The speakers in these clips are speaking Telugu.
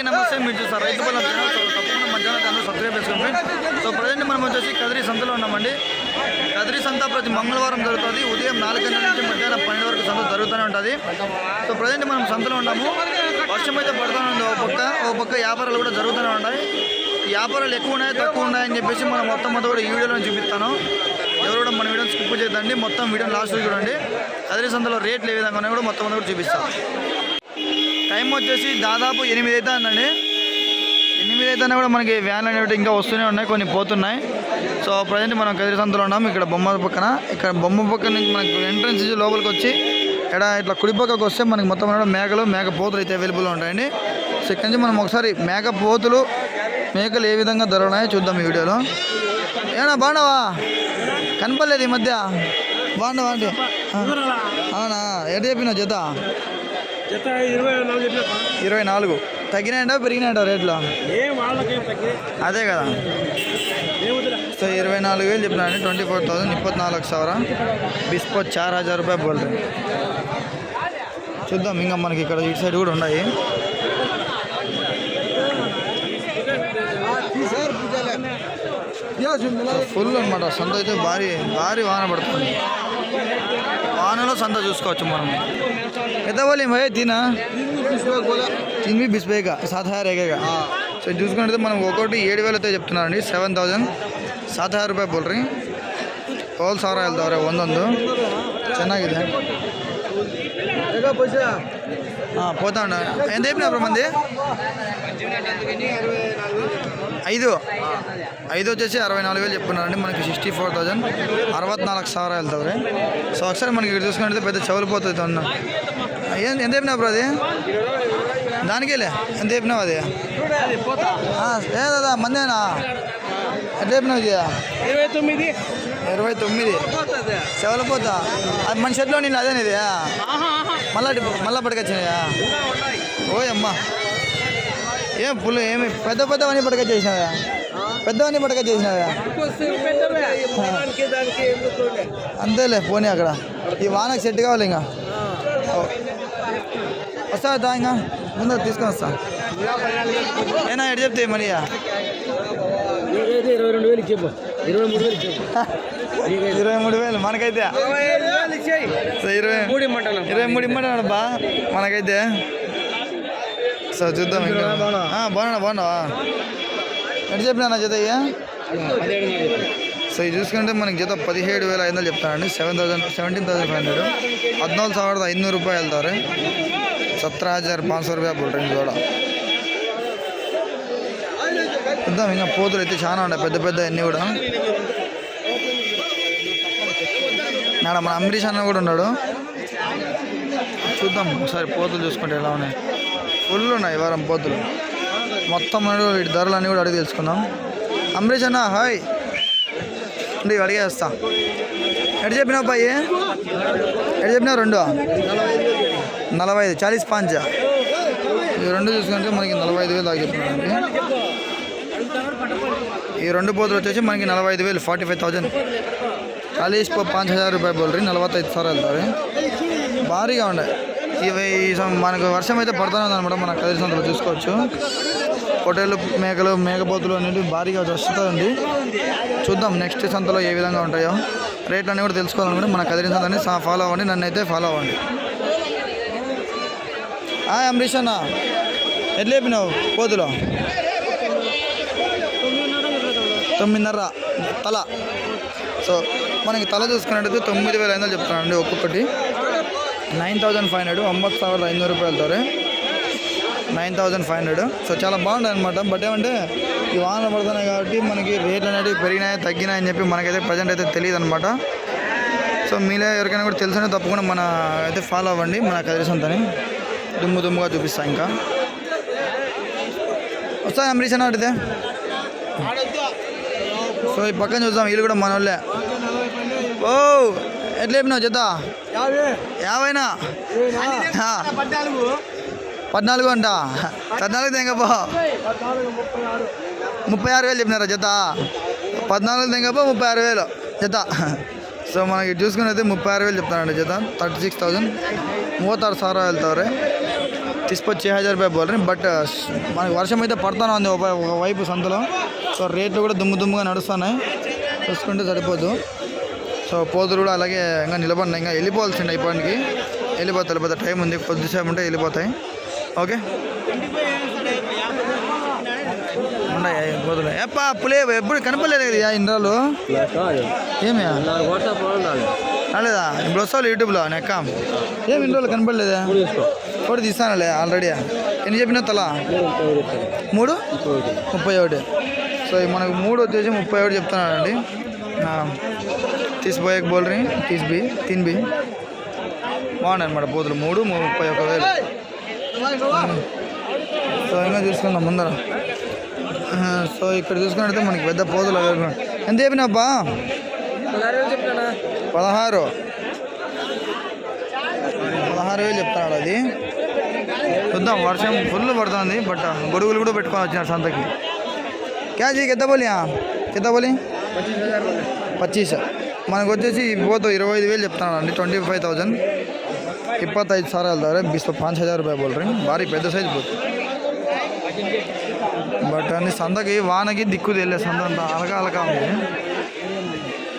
అందరికీ నమస్తే మీరు చూస్తారు రైతు బలం తప్పకుండా మధ్యాహ్నం అందరూ సబ్స్క్రైబ్ చేసుకోండి సో ప్రజెంట్ మనం వచ్చేసి కదిరి సంతలో ఉన్నామండి. కదిరి సంత ప్రతి మంగళవారం జరుగుతుంది. ఉదయం నాలుగు గంటల నుంచి మధ్యాహ్నం పన్నెండు వరకు సంత జరుగుతూనే ఉంటుంది. సో ప్రజెంట్ మనం సంతలో ఉన్నాము. వర్షం అయితే పడుతూనే ఉంది ఓ పక్క ఓ పక్క వ్యాపారాలు కూడా జరుగుతూనే ఉంటాయి వ్యాపారాలు ఎక్కువ ఉన్నాయి తక్కువ ఉన్నాయని చెప్పేసి మనం మొత్తం మొత్తం కూడా ఈ వీడియోలో చూపిస్తాను. ఎవరు కూడా మన వీడియో స్కిప్ చేద్దండి మొత్తం వీడియో లాస్ట్ చూడండి. కదిరి సంతలో రేట్లు ఏ విధంగా ఉన్నాయో కూడా మొత్తం మొత్తం కూడా చూపిస్తాను. టైం వచ్చేసి దాదాపు ఎనిమిది అయితే ఉందండి ఎనిమిది అయితే కూడా మనకి వ్యాన్లు అనేవి ఇంకా వస్తూనే ఉన్నాయి కొన్ని పోతున్నాయి. సో ప్రజెంట్ మనం కదిరి సంతలో ఉన్నాం ఇక్కడ బొమ్మ పక్కన. ఇక్కడ బొమ్మ పక్కన నుంచి మనకి ఎంట్రన్స్ లోపలికి వచ్చి ఇక్కడ ఇట్లా కుడి పక్కకు వస్తే మనకి మొత్తం కూడా మేకలు మేక పోతులు అయితే అవైలబుల్గా ఉంటాయండి. సో ఇక్కడ నుంచి మనం ఒకసారి మేక పోతులు మేకలు ఏ విధంగా ధరలున్నాయో చూద్దాం ఈ వీడియోలో. ఏనా బాగున్నావా? కనపడలేదు ఈ మధ్య. బాగున్నావా? అంటే అవునా? ఎటు చెప్పినా జత? ఇరవై నాలుగు తగ్గినాయంట పెరిగినాయంట రేట్లు? అదే కదా. సో ఇరవై నాలుగు వేలు చెప్పినాను ట్వంటీ ఫోర్ థౌసండ్ ఇప్పత్నాలుగు సవరా. బిస్పట్ చార్ హజార్ రూపాయలు బోల్ చూద్దాం ఇంకా మనకి ఇక్కడ ఇటు సైడ్ కూడా ఉన్నాయి. ఫుల్ అనమాట సొంత అయితే భారీ భారీ వాన పడుతుంది. సంత చూసుకోవచ్చు మనం. ఎంత ఏమో భయ? తినా? తిని బి బిస్ బేగా సో చూసుకుంటే మనం ఒక్కొక్కటి ఏడు వేలతో చెప్తున్నారండి. సెవెన్ థౌజండ్ సాత్ హజార్ రూపాಯಿ బోల్ರಿ ಹೋಲ್ ಸಾವಿರ ಇಲ್ದವ್ರೆ ಒಂದೊಂದು ಚೆನ್ನಾಗಿದೆ పోతా పోతాండ. ఎంత చెప్పినా మంది ఐదు. ఐదు వచ్చేసి అరవై నాలుగు వేలు చెప్తున్నారండి. మనకి సిక్స్టీ ఫోర్ థౌజండ్. అరవై నాలుగు సార్ వెళ్తారు సో ఒకసారి మనకి ఇక్కడ చూసుకుంటే పెద్ద చెవులు పోతుంది అన్న ఏం ఎంత చెప్పినా బ్రో అది? దానికేలే ఎంత చెప్పినావు అది? ఏ దాదా మందేనా? ఎంత చెప్పినావు ఇది? ఇరవై తొమ్మిది. ఇరవై తొమ్మిది. చెవులు పోతా. అది మన షర్ట్లో నేను అదేనిది మళ్ళా మళ్ళీ పట్టుకొచ్చినాయా? ఓయమ్మా ఏం పుల్లు ఏమి? పెద్ద పెద్దవన్నీ పట్టుకొచ్చేసినావా పెద్దవన్నీ పట్టుకొచ్చేసినావా దానికి దానికి ఎందుకు ఉండే? అంతేలే పోనీ అక్కడ. ఈ వానకు సెట్ కావాలి ఇంకా. వస్తా దా ఇంకా. ముందు తీసుకొని వస్తా. ఏనా ఎటు చెప్తే మరి ఇరవై రెండు వేలు చెప్పు ఇరవై మూడు వేలు చెప్పు ఇరవై మూడు వేలు మనకైతే ఇరవై ఇరవై మూడు ఇమ్మంటాను బా మనకైతే. సో చూద్దాం ఇంకా ఆ, బాగున్నా బాగున్నావా ఎటు చెప్పినా నా జత అయ్యా పదిహేడు వందలు చెప్పు. సో ఇది చూసుకుంటే మనకి జత పదిహేడు వేల ఐదు వందలు చెప్తానండి seven thousand seventeen thousand five hundred ಹದಿನಾಲ್ಕು ಸಾವಿರದ ಐನೂರು ರೂಪಾಯಿ ಹೇಳ್ತಾರೆ ಸತ್ರ ಹಜಾರ್ ಪಾಂಚ್ ಸौ ರೂಪಾಯಿ ಬಿಡ್ರಿ కూడా చూద్దాం ఇంకా పోతులు అయితే చాలా ఉన్నాయి పెద్ద పెద్ద అన్నీ కూడా నాడ మన అంబరీష్ అన్న కూడా ఉన్నాడు చూద్దాం ఒకసారి పోతులు చూసుకుంటే ఎలా ఉన్నాయి ఫుల్ ఉన్నాయి వారం పోతులు. మొత్తం వీటి ధరలు అన్నీ కూడా అడిగి తెలుసుకుందాం. అంబరీష్ అన్న హాయ్. అంటే ఇవి అడిగేస్తా ఎటు చెప్పినావు అబ్బాయి ఎటు చెప్పినావు రెండు? నలభై ఐదు. చాలీస్ పాంచ? ఇవి రెండు చూసుకుంటే మనకి నలభై ఐదు వేలు దాకా చెప్తున్నారండి ఈ రెండు పోతులు వచ్చేసి మనకి నలభై ఐదు వేలు ఫార్టీ ఫైవ్ థౌజండ్. చాలీస్ పాంచ్ హజార్ రూపాయలు బోల్రీ నలభై ఐదు సార్ వెళ్తారు భారీగా ఉండే ఇవి మనకు వర్షం అయితే పడుతూనే అనమాట మన కదిరి సంతలో చూసుకోవచ్చు. పొట్టేళ్ళు మేకలు మేకపోతులు అనేవి భారీగా వస్తుంది చూద్దాం నెక్స్ట్ సంతలో ఏ విధంగా ఉంటాయో. రేట్లు అన్నీ కూడా తెలుసుకోవాలనుకుంటే మన కదిరి సంతని ఫాలో అవ్వండి నన్ను అయితే ఫాలో అవ్వండి. ఆ, అంబరీష్ అన్న. ఎట్లా చెప్పినావు పోతులో? తొమ్మిదిన్నర తల. సో మనకి తల చూసుకున్నట్టయితే తొమ్మిది వేల ఐదు వందలు చెప్తున్నానండి ఒక్కొక్కటి. నైన్ థౌజండ్ ఫైవ్ హండ్రెడ్ ಒಂಬತ್ತು ಸಾವಿರದ ಐನೂರು ರೂಪಾಯಿ ಹೇಳ್ತಾರೆ nine thousand five hundred so చాలా బాగుంటుంది అనమాట బట్ ఏమంటే ఈ వానలు పడుతున్నాయి కాబట్టి మనకి రేట్లు అనేవి పెరిగినాయి తగ్గినాయి అని చెప్పి మనకైతే ప్రజెంట్ అయితే తెలియదు అనమాట సో మీలో ఎవరికైనా కూడా తెలిసిన తప్పకుండా మన అయితే ఫాలో అవ్వండి మన కదిరి సంతని దుమ్ము దుమ్ముగా చూపిస్తా ఇంకా వస్తా అంబరీష్ అన్న అడితే సో ఈ పక్కన చూద్దాం వీళ్ళు కూడా మన వాళ్ళే ఓ ఎట్లేపినావు చెప్పినావు జత? యాభైనా? పద్నాలుగు. అంట. పద్నాలుగు తెంగపో ముప్పై ఆరు. వేలు చెప్పినారా జత? పద్నాలుగు తెంగపో ముప్పై ఆరు వేలు. జత. సో మనకి చూసుకున్నైతే ముప్పై ఆరు వేలు చెప్తానండి జత. థర్టీ సిక్స్ థౌజండ్ మూవత్తారు సారా వెళ్తారు తీసుకొచ్చి హజార్ రూపాయ బోల్ని బట్ మనకి వర్షం అయితే పడుతూనే ఉంది ఒక వైపు సంతలో. సో రేట్లు కూడా దుమ్ము దుమ్ముగా నడుస్తున్నాయి. చూసుకుంటే సరిపోదు. సో పోతులు కూడా అలాగే ఇంకా నిలబడినాయి. ఇంకా వెళ్ళిపోవాల్సిండే ఇప్పటికి వెళ్ళిపోతాయి వెళ్ళిపోతాయి టైం ఉంది. కొద్దిసేపు ఉంటే వెళ్ళిపోతాయి. ఓకే. ఉన్నాయి పోతులు. ఎప్పా పులే ఎప్పుడు కనపడలేదు కదా ఇంద్రాలు? ఏమి రాలేదా? ఇప్పుడు వస్తావు యూట్యూబ్లో నెక్క ఏమి ఇన్ని రోజులు కనపడలేదా? ఒకటి తీస్తానులే ఆల్రెడీ. ఎన్ని చెప్పినా తలా? మూడు? ముప్పై ఒకటి. సో మనకు మూడు వచ్చేసి ముప్పై ఒకటి చెప్తున్నానండి తీసిపోయే బోల్రీ తీసి బి తిన్ బి బాగున్నాయి అనమాట పోతులు మూడు ముప్పై ఒక వేలు సో ఇంకా చూసుకుందాం ముందర సో ఇక్కడ చూసుకున్నట్లయితే మనకి పెద్ద పోతులు అవైలబుల్. ఎంత చెప్పినాబ్బా పదహారు పదహారు వేలు చెప్తున్నాడు అది చూద్దాం వర్షం ఫుల్ పడుతుంది బట్ గొడుగులు కూడా పెట్టుకొని వచ్చినారు సంతకి క్యా జీ కింద బోలియా కింద బోలి పచ్చీస్ మనకు వచ్చేసి పోతే ఇరవై ఐదు వేలు చెప్తానండి ట్వంటీ ఫైవ్ థౌజండ్. ఇప్పత్తైదు సారాలు ధర బిస్తో పాంచ్ హజార్ రూపాయలు బోల్ రండి భారీ పెద్ద సైజు పోతుంది బట్ అన్ని సందకి వానకి దిక్కు తెలియదు సంద అంతా అలక అలక ఉంది.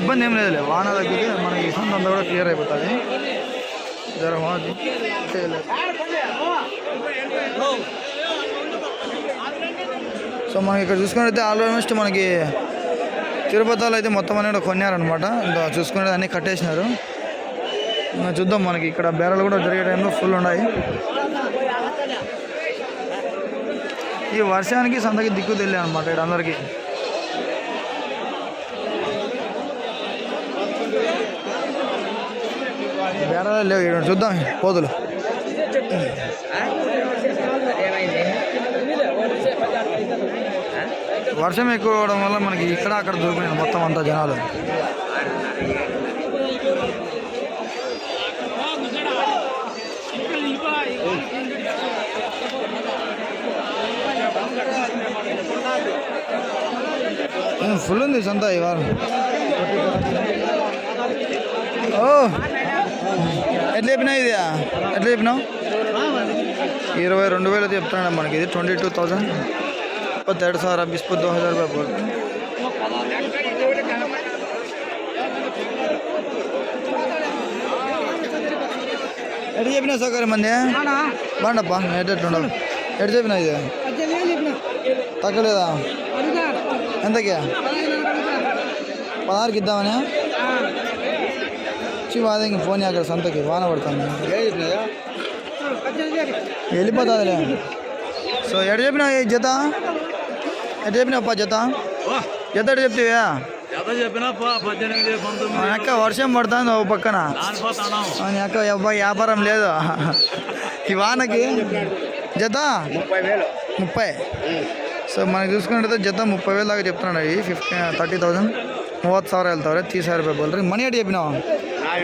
ఇబ్బంది ఏం లేదులే వాన దగ్గరికి మనకి సంత అంతా కూడా క్లియర్ అయిపోతుంది. జర సో మనం ఇక్కడ చూసుకున్నట్టయితే ఆల్మోస్ట్ మనకి తిరుపతిలో అయితే మొత్తం అనేది కొన్నారనమాట ఇంకా చూసుకునేది అన్నీ కట్టేసినారు. ఇంకా చూద్దాం మనకి ఇక్కడ బేరాలు కూడా జరిగే టైంలో ఫుల్ ఉన్నాయి. ఈ వర్షానికి సంతకి దిక్కు తెలియ అనమాట ఇక్కడ అందరికీ. బేరాలు లేవు చూద్దాం పోదులు వర్షం ఎక్కువ అవడం వల్ల మనకి ఇక్కడ అక్కడ దొరికినాయి మొత్తం అంతా జనాలు. ఫుల్ ఉంది సంత ఇవాళ ఓ ఎట్లా చెప్పినావు ఇది ఎట్లా చెప్పినావు? ఇరవై రెండు వేలు చెప్తున్నాడు మనకి ఇది ట్వంటీ టూ థౌజండ్ और डेढ़ सौ और इसको दो हज़ार रुपये बोल ಎಡ್ಜೆ ಬಿನ ಸೌಕರ್ಯ ಮಂದಿ ಬಾಂಡಪ್ಪ ಎಡ್ಡೆಟ್ ಉಂಡು ಎಡ್ಜೆ ಬಿನ ಇದೆ ತಗೊಳ್ಳೇದ ಎಂತಕ್ಕೆ ಪದಾರ್ಕ್ ಇದ್ದಾವನೆ ಶಿವ ಅದೇ ಹಿಂಗೆ ಫೋನ್ ಹಾಕಿದ್ರೆ ಸಂತಕ್ಕೆ ವಾನ ಬರ್ತಾನೆ ಎಲ್ಲಿ ಬರ್ತದೆ ಸೊ ಎಡ್ಜೆ ಬಿನ ಜೊತೆ ఎట్లా చెప్పినావా జత? జత చెప్తివా? అక్క వర్షం పడుతుంది ఓ పక్కన. అక్క వ్యాపారం లేదు. ఈ వానకి జత? ముప్పై వేలు. ముప్పై. సో మనకి చూసుకున్నట్టయితే జత ముప్పై వేలు దాకా చెప్తున్నాడు అవి ఫిఫ్టీ థర్టీ థౌసండ్ మూవత్ ಸಾವಿರ ಹೇಳ್ತಾವ್ರೆ ತೀರ್ ಸಾವಿರ మనీ ಬೋಲ್ರಿ చెప్పినావు?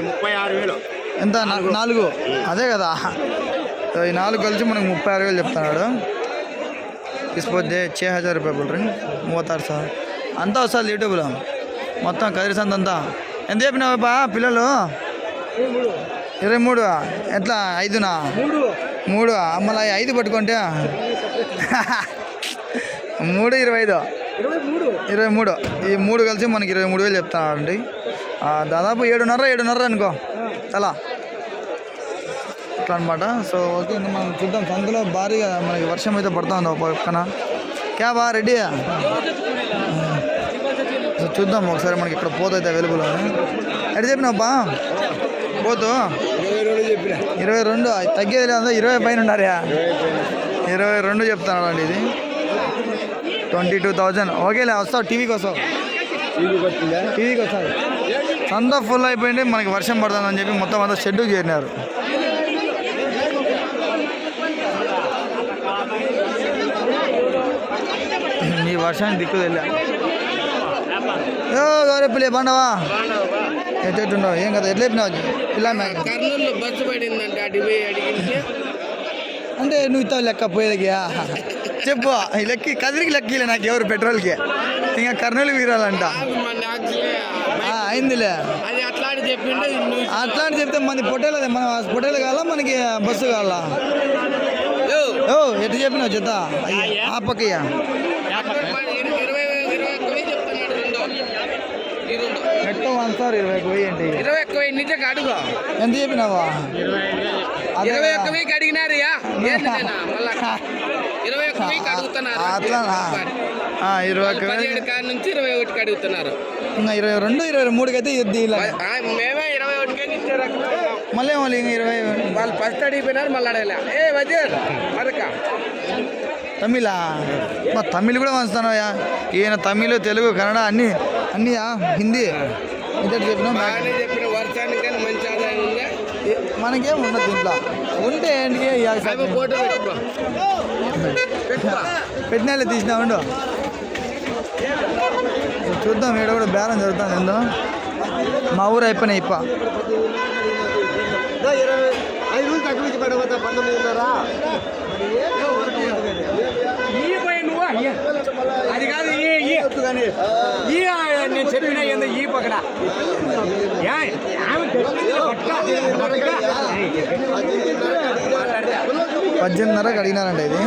ముప్పై ఆరు వేలు. ఎంత? నాలుగు. అదే కదా. ఈ నాలుగు కలిసి మనకు ముప్పై ఆరు వేలు చెప్తున్నాడు. తీసుకొద్దే చే హజార్ రూపాయలు బోల్రీ మూవత్తారు సార్ అంతా వస్తుంది యూట్యూబ్లో మొత్తం కదిరిసంత అంతా ఎంత చెప్పినావు పిల్లలు ఇరవై మూడు ఎట్లా ఐదునా మూడు మళ్ళీ ఐదు పట్టుకుంటే మూడు ఇరవై ఐదు ఇరవై మూడు ఈ మూడు కలిసి మనకి ఇరవై మూడు వేలు చెప్తానండి దాదాపు ఏడున్నర ఏడున్నర అనుకో. చాలా అట్లా అనమాట సో ఓకే ఇంకా మనం చూద్దాం. సందులో భారీగా మనకి వర్షం అయితే పడుతుంది ఒక పక్కన. క్యా బా సో చూద్దాం. ఒకసారి మనకి ఇక్కడ పోత అయితే అవైలబుల్ అని ఎక్కడ చెప్పినావు బా పోతు. ఇరవై రెండు. తగ్గేది లేదా? ఇరవై పైన ఉండారా ఇరవై రెండు చెప్తాను అండి ఇది. Twenty two thousand. ఓకేలే వస్తావు టీవీకి వస్తావు. టీవీకి వచ్చిందా వస్తావు. సంతా ఫుల్ అయిపోయింది. మనకి వర్షం పడుతుందని చెప్పి మొత్తం అంతా షెడ్యూల్ చేరినారు. వర్షానికి దిక్కు తెలియ గౌరవ బాండవా ఎట్టుండవు ఏం కదా ఎట్లా చెప్పినావు? పిల్ల కర్నూలు బస్సు పడిందంటే అటు నువ్వు ఇస్తావు లెక్క పోయేదిగా చెప్పు ఈ లెక్కి కదిరికి లెక్కలే నాకు ఎవరు పెట్రోల్కి. ఇంకా కర్నూలు వీరాలంట. అయిందిలే. అది అట్లా అని చెప్పిండే నువ్వు అట్లా అని చెప్తే మనకి పొట్టేలు మన పొట్టేలు కావాలా మనకి బస్సు కావాలా? ఓ ఎటు చెప్పినావు అయ్యా ఆ పక్కయ్యా ఇరవై రెండు వన్ సార్ ఇరవై వెయ్యి ఏంటి ఇరవై ఒక్క వెయ్యి నిజంగా అడుగు ఎంత చెప్పినావా ఇరవై ఒక్క వెయ్యికి అడిగినారు మళ్ళా ఇరవై ఒక్క వెయ్యికి అడుగుతున్నారు ఇరవై ఒక్క పదిహేడు కాడ నుంచి ఇరవై ఒకటికి అడుగుతున్నారు ఇరవై రెండు ఇరవై మూడుకి అయితే మేమే ఇరవై ఒకటికే ఇచ్చారు మళ్ళీ మళ్ళీ ఇరవై వాళ్ళు ఫస్ట్ అడిగిపోయినారు మళ్ళీ అడగలే ఏ వజీర్ మరక తమిళా? మా తమిళ్ కూడా వంచుతానయ్యా ఈయన తమిళ్ తెలుగు కన్నడ అన్ని అన్నీయా హిందీ. చెప్పినా ఉంది? మనకేం ఉండదు దీంట్లో. ఉంటే ఏంటి అవి ఫోటో పెట్టుకో. పెట్టుకో. పెట్టినాలే తీసినా ఉండు. చూద్దాం ఈడ కూడా బేరం జరుగుతుంది ఏందో. మా ఊరు అయిపోయినాయి ఇప్ప. ఐదు రోజులు తక్కువ పంతొమ్మిదిన్నర అది కాదు ఈ అని. ఈ నేను చెప్పిన ఈ పక్కన. పద్దెనిమిదిన్నరకు ఇది.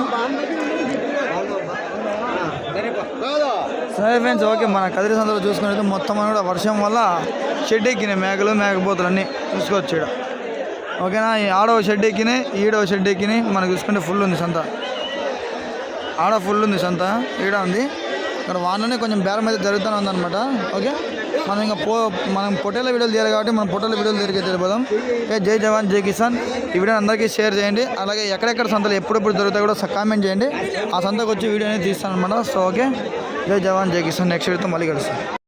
సరే ఫ్రెండ్స్ ఓకే మన కదిరి సంతలో చూసుకునేది మొత్తం అని కూడా వర్షం వల్ల షెడ్ ఎక్కినాయి మేకలు మేకపోతులు అన్నీ చూసుకోవచ్చు ఇక్కడ ఓకేనా? ఈ ఆడవ షెడ్ ఎక్కినాయి ఈడవ షెడ్ ఎక్కినాయి మనకు చూసుకుంటే ఫుల్ ఉంది సంత. ఆడ ఫుల్ ఉంది సంత. ఈడ ఉంది. ఇక్కడ వాననే కొంచెం బేరం అయితే జరుగుతూనే ఉందన్నమాట. ఓకే? మనం ఇంకా పో మనం పొట్టేల వీడియోలు తీయాలి కాబట్టి మనం పొట్టేల వీడియోలు తిరిగి తెలిపోదాం ఓకే జై జవాన్ జై కిసాన్. ఈ వీడియోని అందరికీ షేర్ చేయండి. అలాగే ఎక్కడెక్కడ సంతలు ఎప్పుడెప్పుడు దొరుకుతాయి కూడా కామెంట్ చేయండి. ఆ సంతకు వచ్చి వీడియో అనేది తీస్తాను అనమాట సో ఓకే? జై జవాన్ జై కిసాన్. నెక్స్ట్ వీడియోతో మళ్ళీ కలుస్తాను